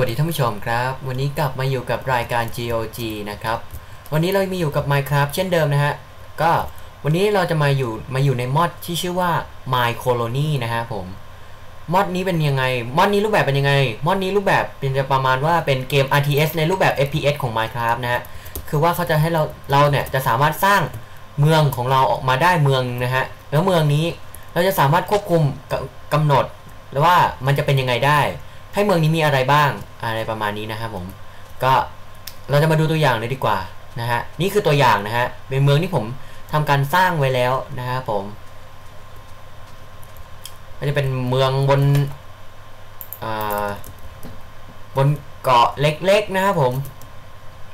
วัสดีท่านผู้ชมครับ วันนี้กลับมาอยู่กับรายการ GOG นะครับ วันนี้เรามีอยู่กับ Minecraft เช่นเดิมนะฮะ ก็วันนี้เราจะมาอยู่มาอยู่ในมอดที่ชื่อว่า My Colony นะฮะผมมอดนี้เป็นยังไงมอดนี้รูปแบบเป็นยังไงมอดนี้รูปแบบเป็นจะประมาณว่าเป็นเกม RTS ในรูปแบบ FPS ของ Minecraft นะฮะคือว่าเขาจะให้เราเราเนี่ยจะสามารถสร้างเมืองของเราออกมาได้เมืองนะฮะแล้วเมืองนี้เราจะสามารถควบคุมกกำหนดหรือว่ามันจะเป็นยังไงได้ ให้เมืองนี้มีอะไรบ้างอะไรประมาณนี้นะครับผมก็เราจะมาดูตัวอย่างเลยดีกว่านะฮะนี่คือตัวอย่างนะฮะเป็นเมืองที่ผมทำการสร้างไว้แล้วนะฮะผมก็จะเป็นเมืองบนบนเกาะเล็กๆนะครับผม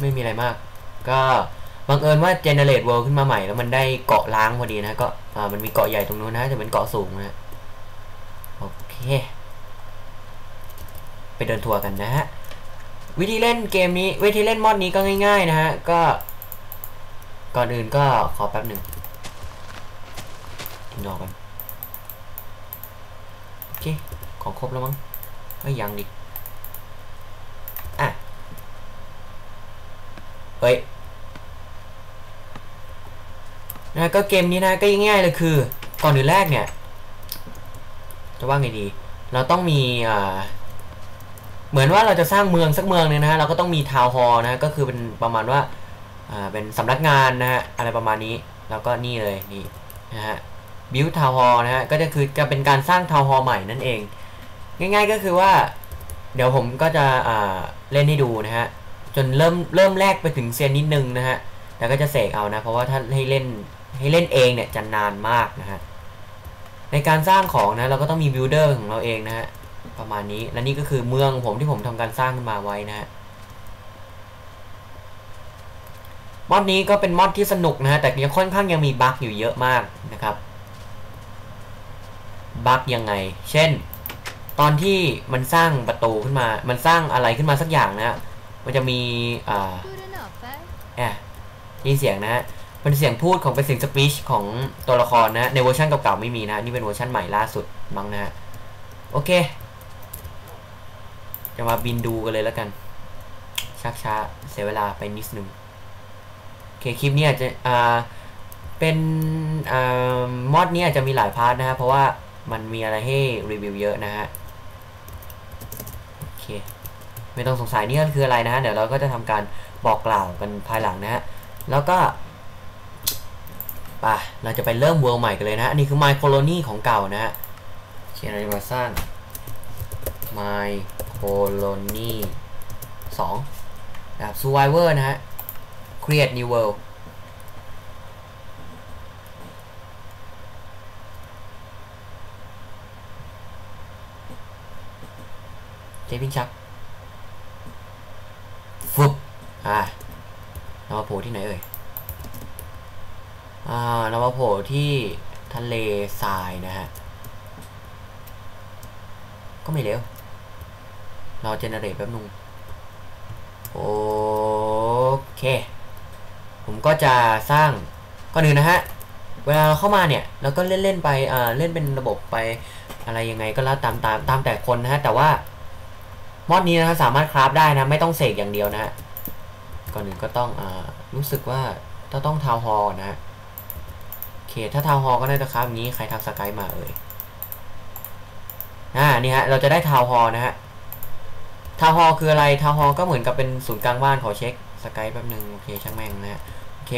ไม่มีอะไรมาก ก็บังเอิญว่าเจเนเรตเวิลด์ขึ้นมาใหม่แล้วมันได้เกาะล้างพอดีนะก็มันมีเกาะใหญ่ตรงนู้นนะจะเป็นเกาะสูงนะโอเค ไปเดินทัวร์กันนะฮะ วิธีเล่นเกมนี้ วิธีเล่นมอดนี้ก็ง่าย ๆ นะฮะ ก็ ก่อนอื่นก็ขอแป๊บหนึ่งนอกกันโอเค ของครบแล้วมั้งไม่ยังดิอะเฮ้ยนะก็เกมนี้นะก็ง่ายๆเลยคือ ก่อนอื่นแรกเนี่ย จะว่าไงดี เราต้องมีอ่า เหมือนว่าเราจะสร้างเมืองสักเมืองนึงนะฮะเราก็ต้องมีทาวน์ฮอลนะก็คือเป็นประมาณว่าอ่าเป็นสำนักงานนะฮะอะไรประมาณนี้แล้วก็นี่เลยนี่นะฮะบิวทาวน์ฮอลนะฮะก็จะคือจะเป็นการสร้างทาวน์ฮอลใหม่นั่นเอง ง่าย ๆก็คือว่า เดี๋ยวผมก็จะอ่าเล่นให้ดูนะฮะจนเริ่มเริ่มแรกไปถึงเซียนนิดนึงนะฮะแต่ก็จะเสกเอานะเพราะว่าถ้าให้เล่นให้เล่นเองเนี่ยจะนานมากนะฮะในการสร้างของนะเราก็ต้องมีบิลเดอร์ของเราเองนะฮะ ประมาณนี้ และนี่ก็คือเมืองผมที่ผมทำการสร้างขึ้นมาไว้นะฮะมอดนี้ก็เป็นมอดที่สนุกนะฮะแต่ยังค่อนข้างยังมีบั๊กอยู่เยอะมากนะครับบั๊กยังไง เช่น ตอนที่มันสร้างประตูขึ้นมา มันสร้างอะไรขึ้นมาสักอย่างนะฮะมันจะมีอ่าแอบนี่เสียงนะฮะเป็นเสียงพูดของเป็นเสียงสปีชของตัวละครนะในเวอร์ชันเก่าๆไม่มีนะ นี่เป็นเวอร์ชันใหม่ล่าสุดมั้งนะฮะโอเค จะมาบินดูกันเลยแล้วกันชักช้าเสียเวลาไปนิดนึงโอเคคลิปนี้อาจจะอ่าเป็นอ่ามอดนี้อาจจะมีหลายพาร์ทนะฮะเพราะว่ามันมีอะไรให้รีวิวเยอะนะฮะโอเคไม่ต้องสงสัยนี่ก็คืออะไรนะฮะเดี๋ยวเราก็จะทำการบอกกล่าวกันภายหลังนะฮะแล้วก็ป่ะเราจะไปเริ่มเวิร์ใหม่กันเลยนะอันนี้คือ My Colony ของเก่านะฮะโอเชียร์อะมาสร้าง My Colony 2แบบ Survivor นะฮะ Create New World เจพิงชักฟึบอ่าเรามาโผล่ที่ไหนเอ่ย อ่าเรามาโผล่ที่ทะเลทรายนะฮะ ก็ไม่เร็ว รอเจเนเรตแป๊บนึงโอเค ผมก็จะสร้างก่อนอื่นนะฮะ เวลาเราเข้ามาเนี่ยเราก็เล่นเล่นไปอ่าเล่นเป็นระบบไปอะไรยังไงก็แล้วตามตามตามแต่คนนะฮะ แต่ว่ามอดนี้นะฮะสามารถคราฟได้นะ ไม่ต้องเสกอย่างเดียวนะฮะ ก่อนอื่นก็ต้องอ่ารู้สึกว่าต้องต้องทาวฮอนะฮะโอเคถ้าทาวฮอก็น่าจะคราฟอย่างนี้ใครทักสกายมาเอ่ยอ่านี่ฮะเราจะได้ทาวฮอนะฮะ ทาวฮอคืออะไรทาวฮอก็เหมือนกับเป็นศูนย์กลางบ้านขอเช็คสกายแป๊บนึงโอเคช่างแม่งนะฮะโอเค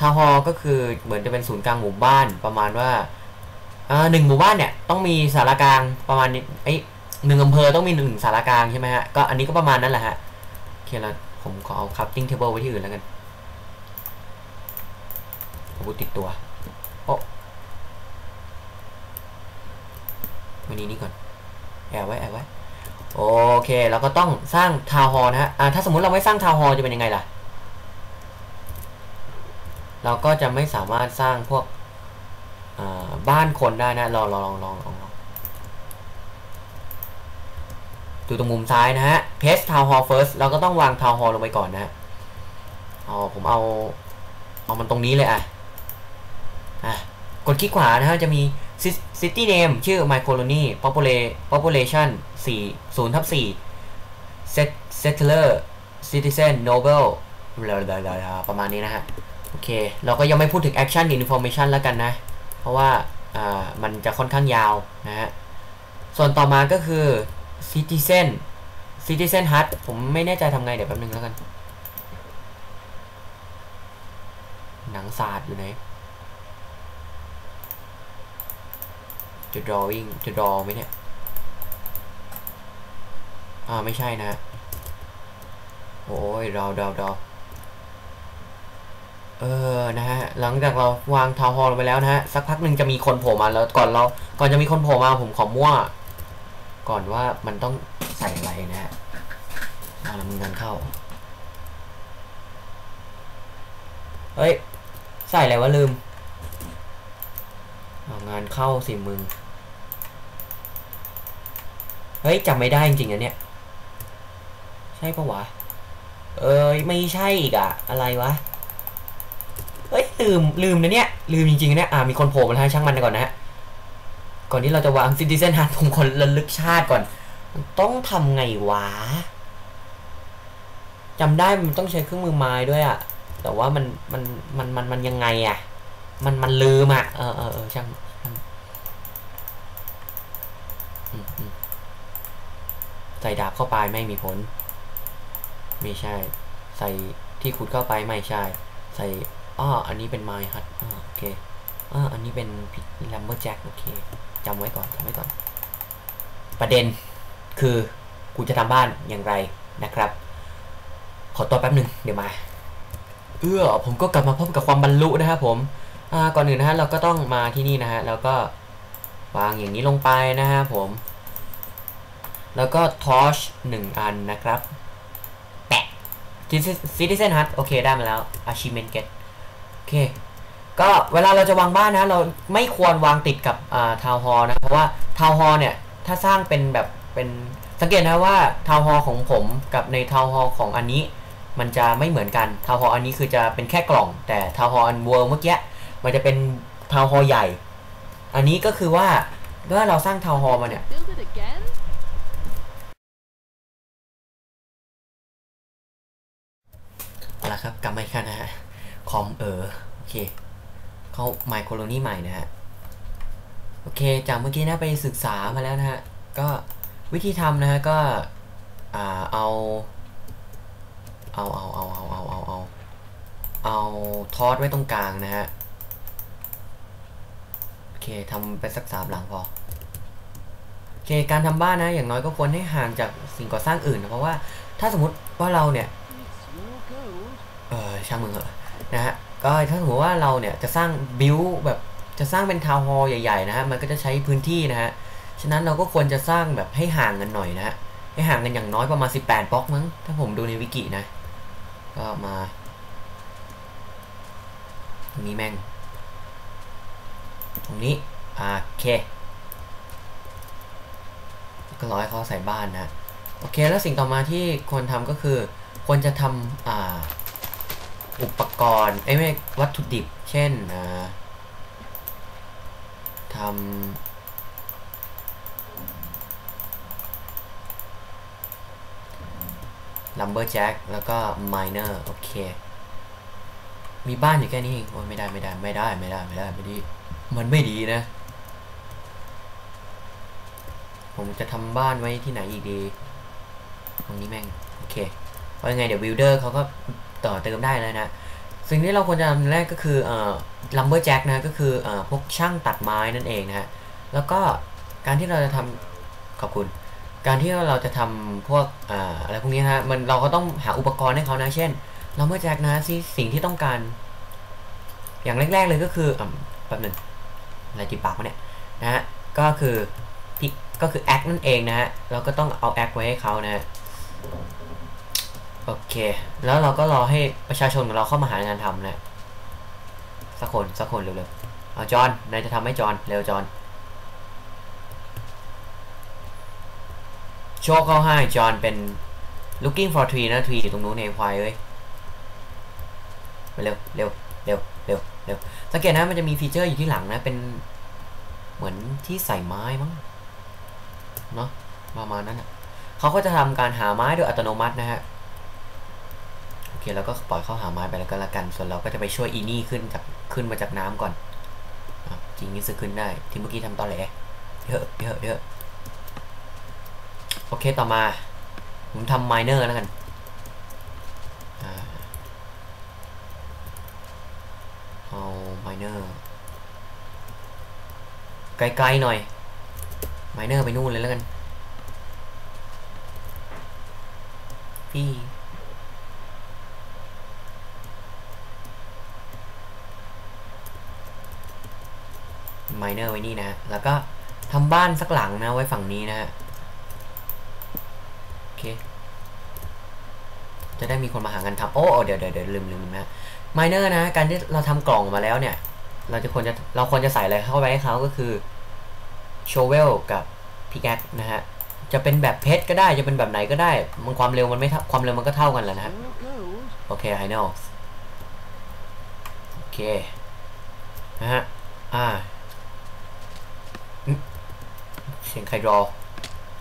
ทาวฮอก็คือเหมือนจะเป็นศูนย์กลางหมู่บ้านประมาณว่าหนึ่งหมู่บ้านเนี่ยต้องมีสารกลางประมาณนี้ไอ้หนึ่งอำเภอต้องมีหนึ่งสารกลางใช่ไหมฮะก็อันนี้ก็ประมาณนั้นแหละฮะโอเคแล้วผมขอเอาคัพติ้งเทเบิลไว้ที่อื่นแล้วกันอาวุธติดตัวโอ้วันนี้นี่ก่อนแอบไว้แอบไว้ โอเคแล้วก็ต้องสร้างทาวน์ฮอลนะฮะอ่าถ้าสมมุติเราไม่สร้างทาวน์ฮอลจะเป็นยังไงล่ะ เราก็จะไม่สามารถสร้างพวกบ้านคนได้นะลองลองลองลองลองดูตรงมุมซ้ายนะฮะ paste town hall first เราก็ต้องวาง town hall ลงไปก่อนนะฮะเอาผมเอา เอามันตรงนี้เลยอะ อะ กดคลิกขวานะฮะ จะมี city name ชื่อ my colony population 4 0ทับ4 set settler citizen noble ประมาณนี้นะฮะ โอเค เราก็ยังไม่พูดถึง action information แล้วกันนะ เพราะว่าอ่ามันจะค่อนข้างยาวนะฮะ ส่วนต่อมาก็คือ citizen citizen hut ผมไม่แน่ใจทำไง เดี๋ยวแป๊บนึงแล้วกัน หนังศาสตร์อยู่ไหน จะ drawing จะ draw ไหมเนี่ย อ่า ไม่ใช่นะ โอ้ยราเราเราเออ นะฮะ หลังจากเราวางทาวน์ฮอลลงไปแล้วนะฮะ สักพักหนึ่งจะมีคนโผล่มาแล้ว ก่อนเรา ก่อนจะมีคนโผล่มาผมขอมั่ว ก่อนว่ามันต้องใส่อะไรนะฮะมาแล้วมึงงานเข้า เฮ้ย ใส่อะไรวะลืม งานเข้าสิมึง ฮ้ยจำไม่ได้จริงๆอะเนี่ย ใช่ปะวะ เอ้ยไม่ใช่อีกอะอะไรวะ เฮ้ยลืมลืมนะเนี่ย ลืมจริงๆนะเนี่ย อ่ามีคนโผล่มาทางช่างมันก่อนนะฮะ ก่อนที่เราจะวางซิติเซนฮัทผมคนระลึกชาติก่อน ต้องทำไงวะจำได้มันต้องใช้เครื่องมือไม้ด้วยอะแต่ว่ามันมันมันมันมันยังไงอะมันมันลืมอะเออเออเออช่างช่างอืมอืมใส่ดาบเข้าไปไม่มีผล ไม่ใช่ ใส่ที่ขุดเข้าไปไม่ใช่ ใส่อ้ออันนี้เป็นไม้ฮัทอ่าโอเคอ่าอันนี้เป็นลัมเบอร์แจ็คโอเคจำไว้ก่อนจำไว้ก่อน ประเด็นคือกูจะทำบ้านอย่างไรนะครับ ขอตัวแป๊บหนึ่งเดี๋ยวมา เออผมก็กลับมาพบกับความบรรลุนะครับผมก่อนอื่นนะฮะเราก็ต้องมาที่นี่นะฮะแล้วก็วางอย่างนี้ลงไปนะฮะผม แล้วก็ทอชหนึ่งอันนะครับ แปะ Citizen Hut โอเค ได้มาแล้ว Achievement Get โอเค ก็เวลาเราจะวางบ้านนะ เราไม่ควรวางติดกับทาวฮอลนะ เพราะว่าทาวฮอลเนี่ย ถ้าสร้างเป็นแบบเป็นสังเกตนะว่าทาวฮอลของผมกับในทาวฮอลของอันนี้ มันจะไม่เหมือนกันทาวฮอลอันนี้คือจะเป็นแค่กล่อง แต่ทาวฮอลอันเวิร์เมื่อกี้มันจะเป็นทาวฮอลใหญ่ อันนี้ก็คือว่าเมื่อเราสร้างทาวฮอลมาเนี่ย ครับกลับมาอีกครั้งนะฮะคอมเออโอเค เข้า My Colony ใหม่นะฮะโอเค จากเมื่อกี้นะไปศึกษามาแล้วนะฮะ ก็วิธีทำนะฮะก็เอา เอา เอา เอา เอา เอา เอา เอา เอาทอดไว้ตรงกลางนะฮะ โอเคทำไปสักสามหลังพอ โอเค การทำบ้านนะ อย่างน้อยก็ควรให้ห่างจากสิ่งก่อสร้างอื่นนะ เพราะว่าถ้าสมมติว่าเราเนี่ย อช่างมึงเหอะนะฮะก็ถ้าสมมติว่าเราเนี่ยจะสร้างบิวแบบจะสร้างเป็นทาวน์ฮอลล์ใหญ่ๆนะฮะมันก็จะใช้พื้นที่นะฮะฉะนั้นเราก็ควรจะสร้างแบบให้ห่างกันหน่อยนะฮะให้ห่างกันอย่างน้อยประมาณ 18บล็อกมั้งถ้าผมดูในวิกินะ ก็มาตรงนี้แม่ง ตรงนี้อาโอเคก็รอให้เขาใส่บ้านนะ โอเคแล้วสิ่งต่อมาที่ควรทำก็คือ ควรจะทำอ่า อุปกรณ์เอ้ไม่วัตถุดิบ เช่นอ่าทำ lumberjack แล้วก็ miner โอเค มีบ้านอยู่แค่นี้เองโอ้ยไม่ได้ไม่ได้ไม่ได้ไม่ได้ไม่ได้ไม่ดีมันไม่ดีนะ ผมจะทำบ้านไว้ที่ไหนอีกดี ตรงนี้แม่ง โอเคเพราะยังไงเดี๋ยวบิลเดอร์เขาก็ ต่อเติมได้แล้วนะ สิ่งที่เราควรจะทำแรกก็คืออ lumberjack นะก็คืออพวกช่างตัดไม้นั่นเองนะฮะแล้วก็การที่เราจะทำขอบคุณ การที่เราจะทำพวกออะไรพวกนี้นะฮะมันเราก็ต้องหาอุปกรณ์ให้เขานะ เช่น lumberjack นะที่สิ่งที่ต้องการ อย่างแรก ๆเลยก็คืออแป๊บหนึ่งอะไรติดปากวะเนี่ยนะฮะก็คือก็คือแอคนั่นเองนะฮะเราก็ต้องเอาแอคไว้ให้เขานะ โอเค แล้วเราก็รอให้ประชาชนของเราเข้ามาหางานทำนะสักคนสักคนเร็วๆเอาจอนนายจะทำให้จอนเร็วจอนโชคเข้าให้จอนเป็น looking for tree นะ tree อยู่ตรงนู้นในควายเอ้ยเร็วเร็วเร็วเร็วเร็วสังเกตนะมันจะมีฟีเจอร์อยู่ที่หลังนะเป็นเหมือนที่ใส่ไม้มั้งเนาะประมาณนั้นอะเขาก็จะทำการหาไม้โดยอัตโนมัตินะฮะ เคแล้วก็ปล่อยเขาหาไม้ไปแล้วก็ล้วกัน ส่วนเราก็จะไปช่วยอีนี่ขึ้นจากขึ้นมาจากน้ำก่อนจริงนี่สึกขึ้นได้ที่เมื่อกี้ทำตอนแหลเยอะเยอะเยอะโอเคต่อมา ผมทำไมเนอร์แล้วกันอ่าเอาไมเนอร์ไกลๆหน่อยไมเนอร์ไปนู่นเลยแล้วกันพี่ เนอร์ไว้นี่นะแล้วก็ทำบ้านสักหลังนะไว้ฝั่งนี้นะฮะโอเคจะได้มีคนมาหางานทำโอ้เดี๋ยวเดี๋ยวเดี๋ยวลืมลืมนะไมเนอร์นะ การที่เราทำกล่องมาแล้วเนี่ย เราจะควรจะเราควรจะใส่อะไรเข้าไปให้เขาก็คือโชเวลกับพิกแอคนะฮะจะเป็นแบบเพชรก็ได้จะเป็นแบบไหนก็ได้ มันความเร็วมันไม่เท่าความเร็วมันก็เท่ากันแหละนะโอเค I know โอเคนะฮะอ่าอืมเสียงใครรอ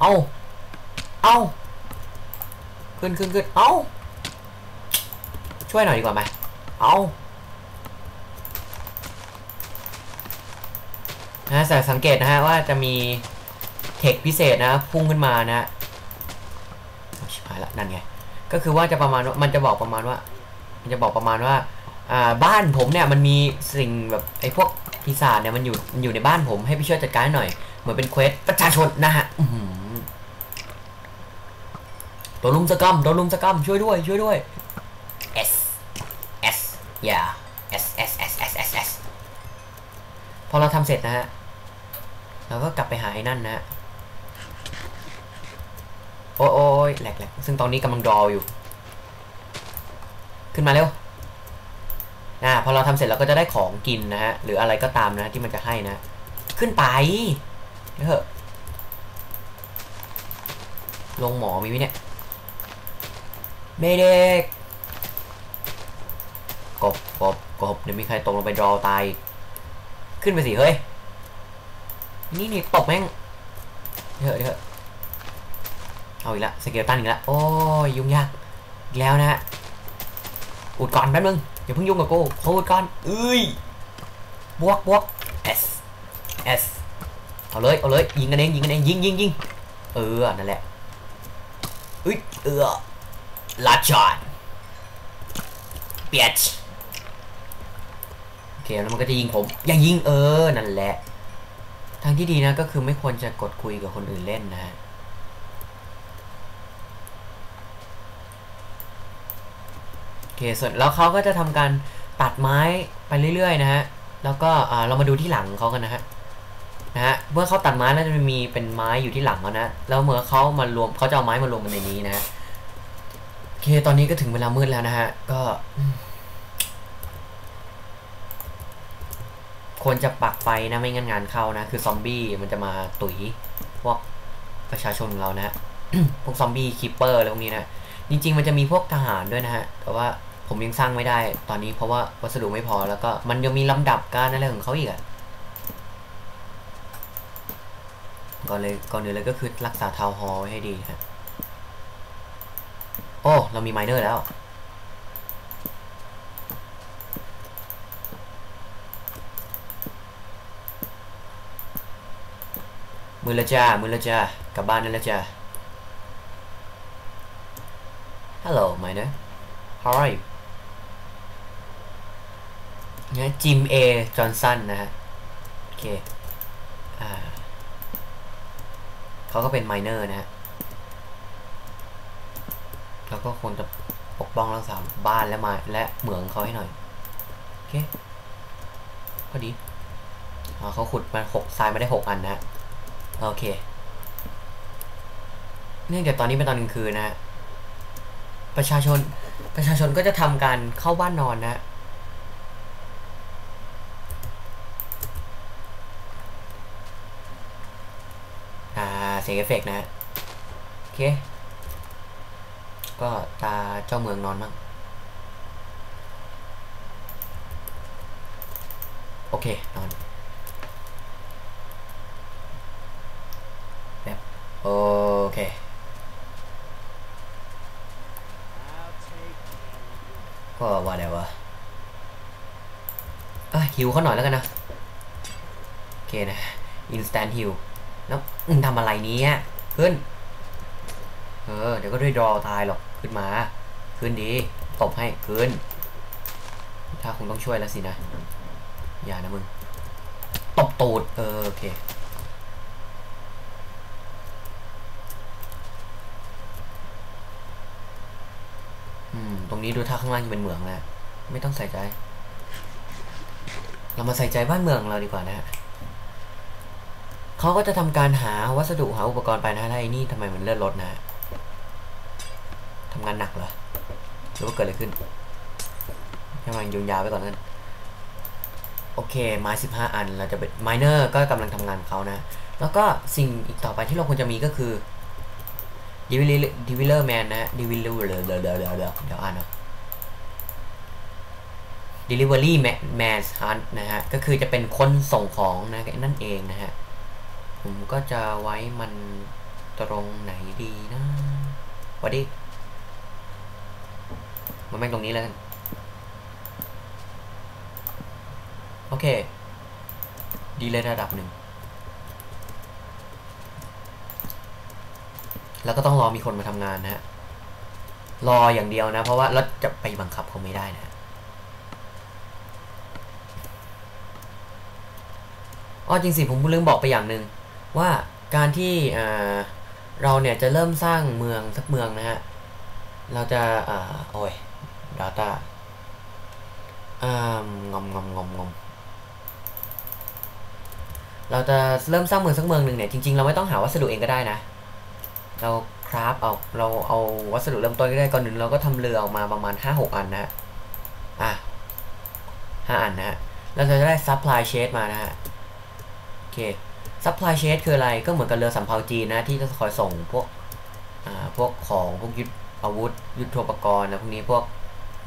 เอาเอาขึ้นขึ้นขึ้นเอาช่วยหน่อยดีกว่าไหมเอานะแต่สังเกตนะฮะว่าจะมีเทคพิเศษนะพุ่งขึ้นมานะชิบหายละนั่นไง ก็คือว่าจะประมาณว่ามันจะบอกประมาณว่า มันจะบอกประมาณว่าอ่าบ้านผมเนี่ยมันมีสิ่งแบบไอ้พวกปีศาจเนี่ยมันอยู่มันอยู่ในบ้านผมให้พี่ช่วยจัดการหน่อย มือนเป็นเควสประชาชนนะฮะอื้อหือโดนลุมสกรรมโดนลุมสกรรมช่วยด้วย ช่วยด้วย S S yeah S S S S S S พอเราทำเสร็จนะฮะเราก็กลับไปหาไอ้นั่นนะฮะโอ้ยโอ้ยแหลกแหลกซึ่งตอนนี้กำลังรออยู่ ขึ้นมาเร็วอ่าพอเราทำเสร็จเราก็จะได้ของกินนะฮะ หรืออะไรก็ตามนะที่มันจะให้นะ ขึ้นไป เดี๋ยวเถอะ ลงหมอมีไหมเนี่ย เมเด็กกบกบกบเดี๋ยวมีใครตกลงไปรอตาย ขึ้นไปสิเฮ้ย นี่นี่ตบแม่งเถอะเดี๋ยวเถอะเอาอีกละสเกลตันอีกละโอ้ยยุ่งยากอีกแล้วนะฮะอุดก่อนแป๊บนึงอย่าเพิ่งยุ่งกับกูขออุดก่อนเอ้ยบวกบวก S S เอาเลยเอาเลยยิงกันเองยิงกันเองยิงยิงยิงเออนั่นแหละเอ้ยเออลัดช็อตเปียชโอเคแล้วมันก็จะยิงผมอย่ายิงเออนั่นแหละทางที่ดีนะก็คือไม่ควรจะกดคุยกับคนอื่นเล่นนะฮะโอเคส่วนแล้วเขาก็จะทำการตัดไม้ไปเรื่อยๆนะฮะ แล้วก็อ่าเรามาดูที่หลังเขากันนะฮะ นะฮะเมื่อเขาตัดไม้แล้วจะมีเป็นไม้อยู่ที่หลังเขานะแล้วเมื่อเขามารวมเขาจะเอาไม้มารวมกันในนี้นะฮะโอเคตอนนี้ก็ถึงเวลามืดแล้วนะฮะก็ควรจะปักไฟนะไม่งั้นงานเข้านะ คือซอมบี้มันจะมาตุ๋ยพวกประชาชนของเรานะฮะพวกซอมบี้คิปเปอร์อะไรพวกนี้นะจริงๆมันจะมีพวกทหารด้วยนะฮะ แต่ว่าผมยังสร้างไม่ได้ตอนนี้เพราะว่าวัสดุไม่พอแล้วก็มันยังมีลำดับการอะไรของเขาอีกอะ ก่อนเลยก่อนอื่นเลยก็คือรักษาทาวน์ฮอลไว้ให้ดีฮะโอ้ เรามีไมเนอร์แล้ว มือละจ้า มือละจ้ากลับบ้านนั่นละจ้า Hello miner How are you เนี่ยจิมเอจอห์นสันนะฮะ โอเค อ่า เขาก็เป็นไมเนอร์นะฮะแล้วก็ควรจะปกป้องรักษาบ้านและมาและเหมืองเขาให้หน่อยโอเคก็ดีอเขาขุดมาหกทรายมาได้หกอันนะฮะโอเคเนื่องจากตอนนี้เป็นตอนกลางคืนนะฮะประชาชนประชาชนก็จะทำการเข้าบ้านนอนนะ เสียงเอฟเฟกนะฮะโอเค ก็ตาเจ้าเมืองนอนมั้งโอเคนอนแบบโอเคก็ว่าแล้ววะหิวเขาหน่อยแล้วกันนะ โอเคนะ instant heal มึงทำอะไรเนี้ยขึ้น เออ เดี๋ยวก็ด้วยดรอตายหรอก ขึ้นมา ขึ้นดี ตบให้ขึ้น ถ้าคงต้องช่วยแล้วสินะ อย่านะมึง ตบตูด เออ โอเค อืม ตรงนี้ดูท่าข้างล่างจะเป็นเหมืองแล้ว ไม่ต้องใส่ใจ เรามาใส่ใจบ้านเมืองเราดีกว่านะฮะ เขาก็จะทำการหาวัสดุหาอุปกรณ์ไปนะแล้วไอ้นี่ทำไมมันเลื่อนรถนะฮะทำงานหนักเหรอหรือว่าเกิดอะไรขึ้นให้มันยุนยาวไปก่อนแล้นโอเคไม้สิบห้าอันเราจะเป็นไมเนอร์ก็กำลังทำงานเขานะ แล้วก็สิ่งอีกต่อไปที่เราควรจะมีก็คือดิวิลดิวิลเลอร์แมนนะดิวิลเลอร์เดี๋ยวเดี๋ยวเดี๋ยวเดี๋ยวเดี๋ยวอ่านเนาะ Delivery Man นะฮะก็คือจะเป็นคนส่งของนะนั่นเองนะฮะ ผมก็จะไว้มันตรงไหนดีนะวัดดิมันแม่งตรงนี้แล้วกัน โอเค ดีเลยระดับหนึ่ง แล้วก็ต้องรอมีคนมาทำงานนะฮะ รออย่างเดียวนะ เพราะว่าเราจะไปบังคับเขาไม่ได้นะอ๋อจริงสิผมลืมบอกไปอย่างหนึ่ง ว่าการที่เราเนี่ยจะเริ่มสร้างเมืองสักเมืองนะฮะ เราจะอ่าโอ้ย Data อ่างอมงอมงอมงอมเราจะเริ่มสร้างเมืองสักเมืองหนึ่งเนี่ยจริงๆ เราไม่ต้องหาวัสดุเองก็ได้นะ เราคราฟเอาเราเอาวัสดุเริ่มต้นก็ได้ก่อนหนึ่งเราก็ทำเรือออกมาประมาณห้าหกอันนะฮะอะห้าอันนะฮะเราจะได้ซัพพลายเชดมานะฮะโอเค ซัพพลายเชดคืออะไรก็เหมือนกับเรือสำเภาจีนนะ ที่จะคอยส่งพวกอ่าพวกของพวกยุทธอาวุธ ยุทโธปกรณ์นะพวกนี้พวก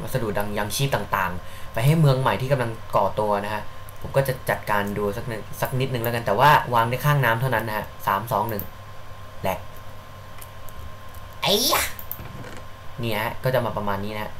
วัสดุดังยังชีพต่างๆ ไปให้เมืองใหม่ที่กำลังก่อตัวนะฮะผมก็จะจัดการดูสักนิดสักนิดนึงแล้วกันแต่ว่าวางในข้างน้ำเท่านั้นนะฮะสามสองหนึ่งแหลกไอ้ยะเนี่ยฮะก็จะมาประมาณนี้นะฮะ